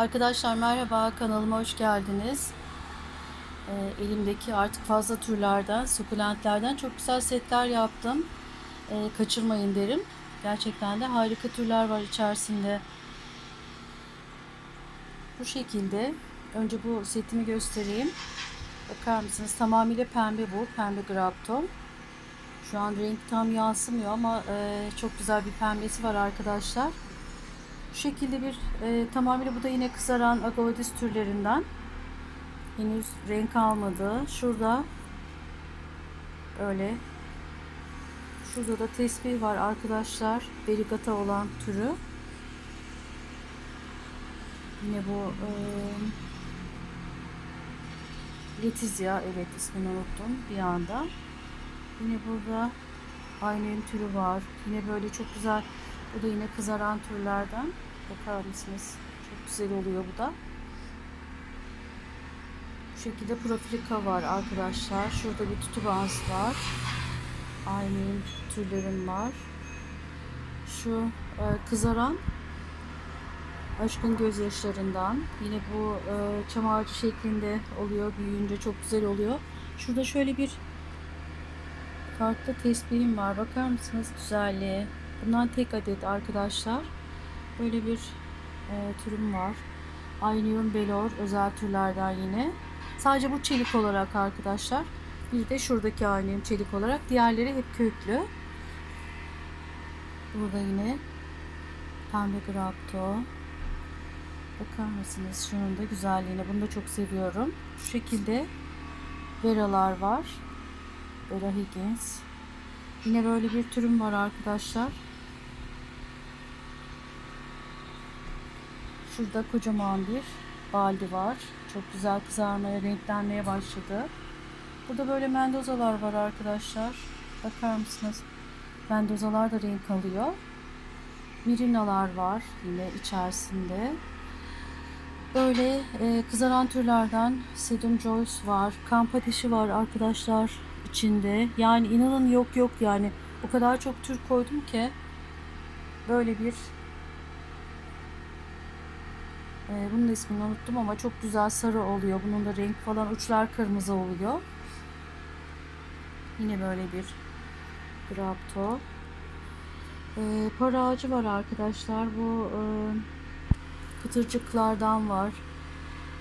Arkadaşlar merhaba kanalıma hoş geldiniz. Ee, elimdeki artık fazla türlerden, sukulentlerden çok güzel setler yaptım. Ee, kaçırmayın derim. Gerçekten de harika türler var içerisinde. Bu şekilde. Önce bu setimi göstereyim. Bakar mısınız? Tamamıyla pembe bu. Pembe grapton. Şu an renk tam yansımıyor ama e, çok güzel bir pembesi var arkadaşlar. Bu şekilde bir e, tamamıyla bu da yine kızaran agavadis türlerinden. Henüz renk almadı. Şurada öyle. Şurada da tesbih var arkadaşlar. Delikata olan türü. Yine bu e, Letizia evet ismini unuttum bir anda. Yine burada aynı türü var. Yine böyle çok güzel bu da yine kızaran türlerden. Bakar mısınız? Çok güzel oluyor bu da. Bu şekilde profilika var arkadaşlar. Şurada bir tutubans var. Aynı türlerim var. Şu e, kızaran aşkın gözyaşlarından. Yine bu e, çam ağacı şeklinde oluyor. Büyüyünce çok güzel oluyor. Şurada şöyle bir farklı tesbihim var. Bakar mısınız güzelliğe? Bundan tek adet arkadaşlar. Böyle bir e, türüm var. Aynium Belor özel türlerden yine. Sadece bu çelik olarak arkadaşlar. Bir de şuradaki Aynium çelik olarak. Diğerleri hep köklü. Burada yine pembe grapto. Bakar mısınız şunun da güzelliğine. Bunu da çok seviyorum. Şu şekilde veralar var. Vera Higgins. Yine böyle bir türüm var arkadaşlar. Şurada kocaman bir baldi var. Çok güzel kızarmaya, renklenmeye başladı. Burada böyle mendozalar var arkadaşlar. Bakar mısınız? Mendozalar da renk alıyor. Mirinalar var yine içerisinde. Böyle e, kızaran türlerden Sedum Joyce var. Kamp ateşi var arkadaşlar içinde. Yani inanın yok yok yani. O kadar çok tür koydum ki böyle bir ee, bunun da ismini unuttum ama çok güzel sarı oluyor. Bunun da renk falan uçlar kırmızı oluyor. Yine böyle bir grapto. Ee, para ağacı var arkadaşlar. Bu e, kıtırcıklardan var.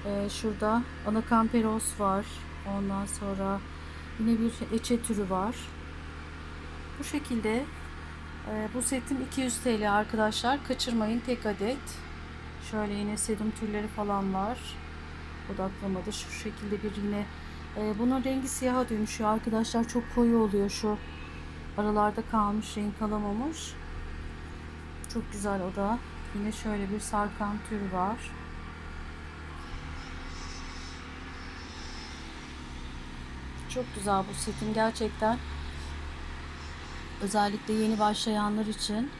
Ee, şurada anakamperos var. Ondan sonra yine bir eçe türü var. Bu şekilde e, bu setim 200 TL arkadaşlar. Kaçırmayın tek adet. Şöyle yine serum türleri falan var. Odaklamadı. Şu şekilde bir yine e, bunun rengi siyaha dönüşüyor arkadaşlar. Çok koyu oluyor şu. Aralarda kalmış renk alamamış. Çok güzel o da. Yine şöyle bir sarkan tür var. Çok güzel bu setin gerçekten. Özellikle yeni başlayanlar için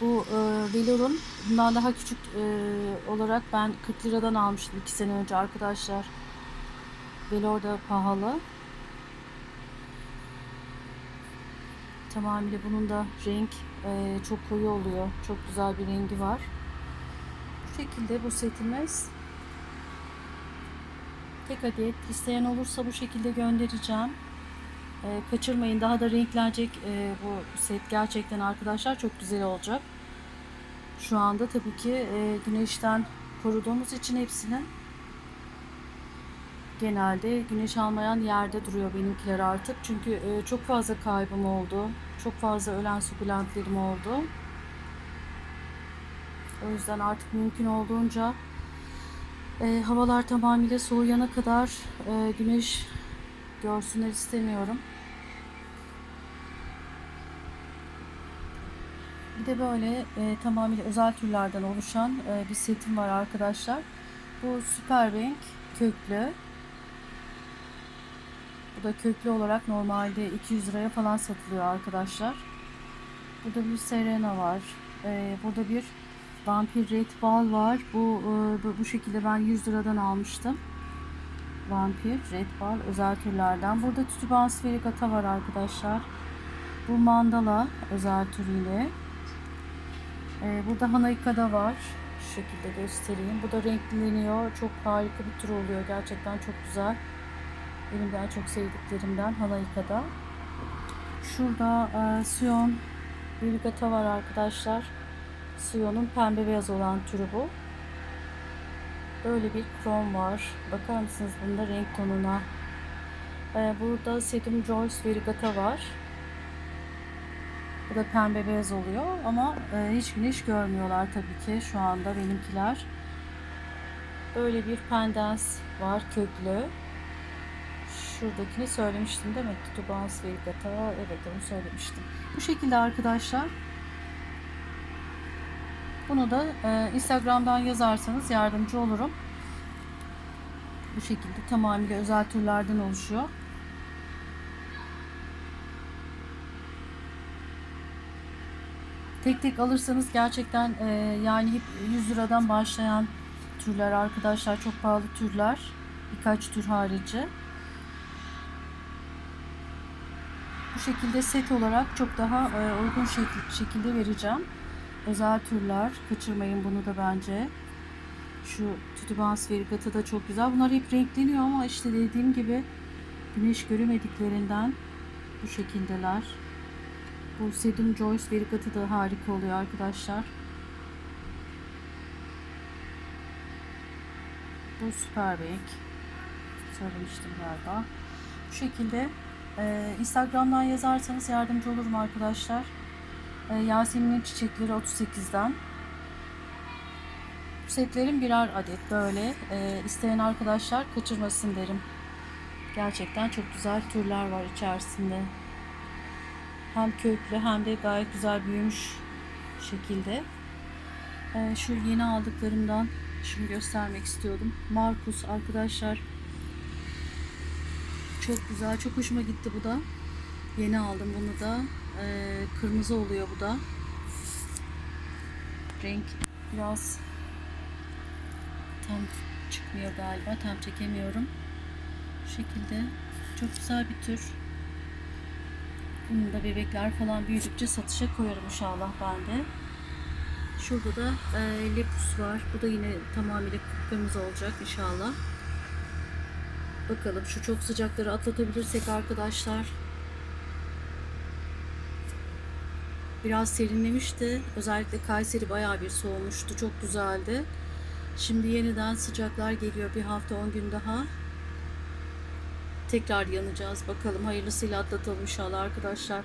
bu e, Velour'un bundan daha küçük e, olarak ben 40 liradan almıştım 2 sene önce arkadaşlar. Velour da pahalı. Tamamıyla bunun da renk e, çok koyu oluyor. Çok güzel bir rengi var. Bu şekilde bu setimiz. Tek adet isteyen olursa bu şekilde göndereceğim. E, kaçırmayın. Daha da renklenecek e, bu set gerçekten arkadaşlar çok güzel olacak. Şu anda tabii ki e, güneşten koruduğumuz için hepsini genelde güneş almayan yerde duruyor benimkiler artık. Çünkü e, çok fazla kaybım oldu. Çok fazla ölen sukulentlerim oldu. O yüzden artık mümkün olduğunca e, havalar tamamıyla soğuyana kadar e, güneş görsünler istemiyorum. Bir de böyle e, tamamıyla özel türlerden oluşan e, bir setim var arkadaşlar. Bu süper renk köklü. Bu da köklü olarak normalde 200 liraya falan satılıyor arkadaşlar. Burada bir Serena var. E, burada bir Vampir Red Ball var. Bu, e, bu şekilde ben 100 liradan almıştım. Vampir Red Ball özel türlerden. Burada Tütübans Verigata var arkadaşlar. Bu mandala özel türüyle. Ee, burada Hanaika'da var. şekilde göstereyim. Bu da renkleniyor. Çok harika bir tür oluyor. Gerçekten çok güzel. Benim en çok sevdiklerimden Hanaika'da. Şurada e, Sion Virgata var arkadaşlar. Sion'un pembe beyaz olan türü bu. Böyle bir krom var. Bakar mısınız bunda renk tonuna? E, burada Sedum Joyce Virgata var. Bu da pembe beyaz oluyor ama e, hiç güneş görmüyorlar tabii ki şu anda benimkiler. Böyle bir pendens var köklü. Şuradakini söylemiştim değil mi? Tutubans Virgata. Evet onu söylemiştim. Bu şekilde arkadaşlar. Bunu da e, Instagram'dan yazarsanız yardımcı olurum. Bu şekilde tamamıyla özel türlerden oluşuyor. Tek tek alırsanız gerçekten e, yani hep 100 liradan başlayan türler arkadaşlar çok pahalı türler. Birkaç tür harici. Bu şekilde set olarak çok daha e, uygun şekil, şekilde vereceğim. Özel türler. Kaçırmayın bunu da bence. Şu tütübans verigata da çok güzel. Bunlar hep renkleniyor ama işte dediğim gibi güneş göremediklerinden bu şekildeler. Bu Sedum Joyce verigata da harika oluyor arkadaşlar. Bu Superbank. Söylemiştim galiba. Bu şekilde ee, Instagram'dan yazarsanız yardımcı olurum arkadaşlar. Ee, Yasemin'in çiçekleri 38'den. Bu setlerin birer adet böyle. Ee, isteyen arkadaşlar kaçırmasın derim. Gerçekten çok güzel türler var içerisinde. Hem köklü hem de gayet güzel büyümüş şekilde. Ee, şu yeni aldıklarımdan şunu göstermek istiyordum. Markus arkadaşlar çok güzel. Çok hoşuma gitti bu da. Yeni aldım bunu da. Ee, kırmızı oluyor bu da. Renk biraz tam çıkmıyor galiba. Tam çekemiyorum. Bu şekilde. Çok güzel bir tür. Bunu da bebekler falan büyüdükçe satışa koyarım inşallah ben de. Şurada da e, lepus var. Bu da yine tamamıyla kırmızı olacak inşallah. Bakalım şu çok sıcakları atlatabilirsek arkadaşlar. Biraz serinlemişti. Özellikle Kayseri bayağı bir soğumuştu. Çok güzeldi. Şimdi yeniden sıcaklar geliyor. Bir hafta 10 gün daha. Tekrar yanacağız. Bakalım hayırlısıyla atlatalım inşallah arkadaşlar.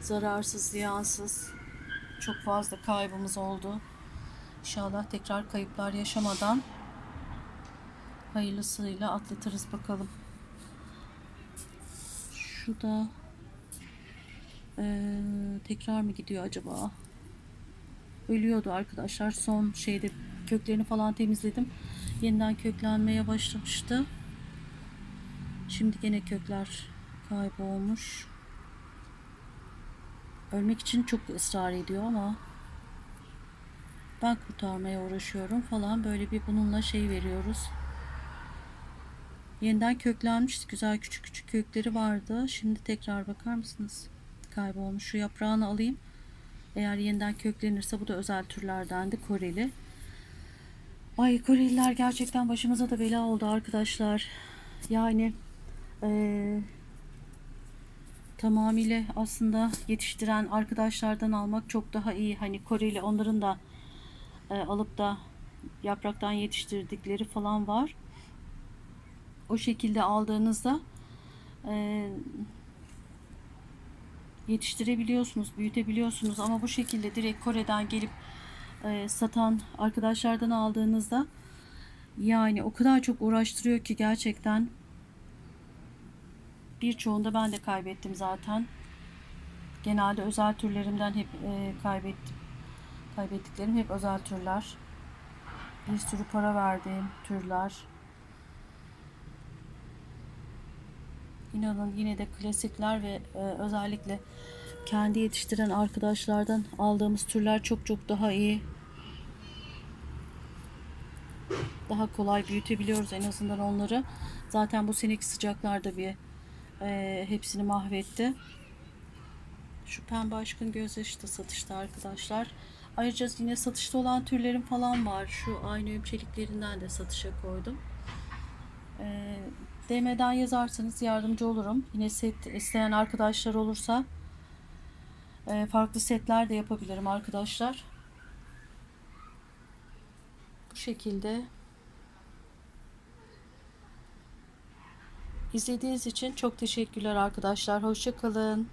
Zararsız, ziyansız. Çok fazla kaybımız oldu. İnşallah tekrar kayıplar yaşamadan hayırlısıyla atlatırız bakalım. Şu da ee, tekrar mı gidiyor acaba? Ölüyordu arkadaşlar. Son şeyde köklerini falan temizledim. Yeniden köklenmeye başlamıştı. Şimdi gene kökler kaybolmuş. Ölmek için çok ısrar ediyor ama ben kurtarmaya uğraşıyorum falan böyle bir bununla şey veriyoruz. Yeniden köklenmişti. Güzel küçük küçük kökleri vardı. Şimdi tekrar bakar mısınız? Kaybolmuş. Şu yaprağını alayım. Eğer yeniden köklenirse bu da özel türlerdendi. Koreli. Ay Koreliler gerçekten başımıza da bela oldu arkadaşlar. Yani ee, tamamıyla aslında yetiştiren arkadaşlardan almak çok daha iyi. Hani Koreli onların da e, alıp da yapraktan yetiştirdikleri falan var o şekilde aldığınızda e, yetiştirebiliyorsunuz, büyütebiliyorsunuz ama bu şekilde direkt Kore'den gelip e, satan arkadaşlardan aldığınızda yani o kadar çok uğraştırıyor ki gerçekten birçoğunda ben de kaybettim zaten. Genelde özel türlerimden hep e, kaybettim. Kaybettiklerim hep özel türler. Bir sürü para verdiğim türler. İnanın yine de klasikler ve e, özellikle kendi yetiştiren arkadaşlardan aldığımız türler çok çok daha iyi. Daha kolay büyütebiliyoruz en azından onları. Zaten bu seneki sıcaklarda bir e, hepsini mahvetti. Şu pembe aşkın gözyaşı da satışta arkadaşlar. Ayrıca yine satışta olan türlerim falan var. Şu aynı çeliklerinden de satışa koydum. Ee, DM'den yazarsanız yardımcı olurum. Yine set isteyen arkadaşlar olursa e, farklı setler de yapabilirim arkadaşlar. Bu şekilde. İzlediğiniz için çok teşekkürler arkadaşlar. Hoşça kalın.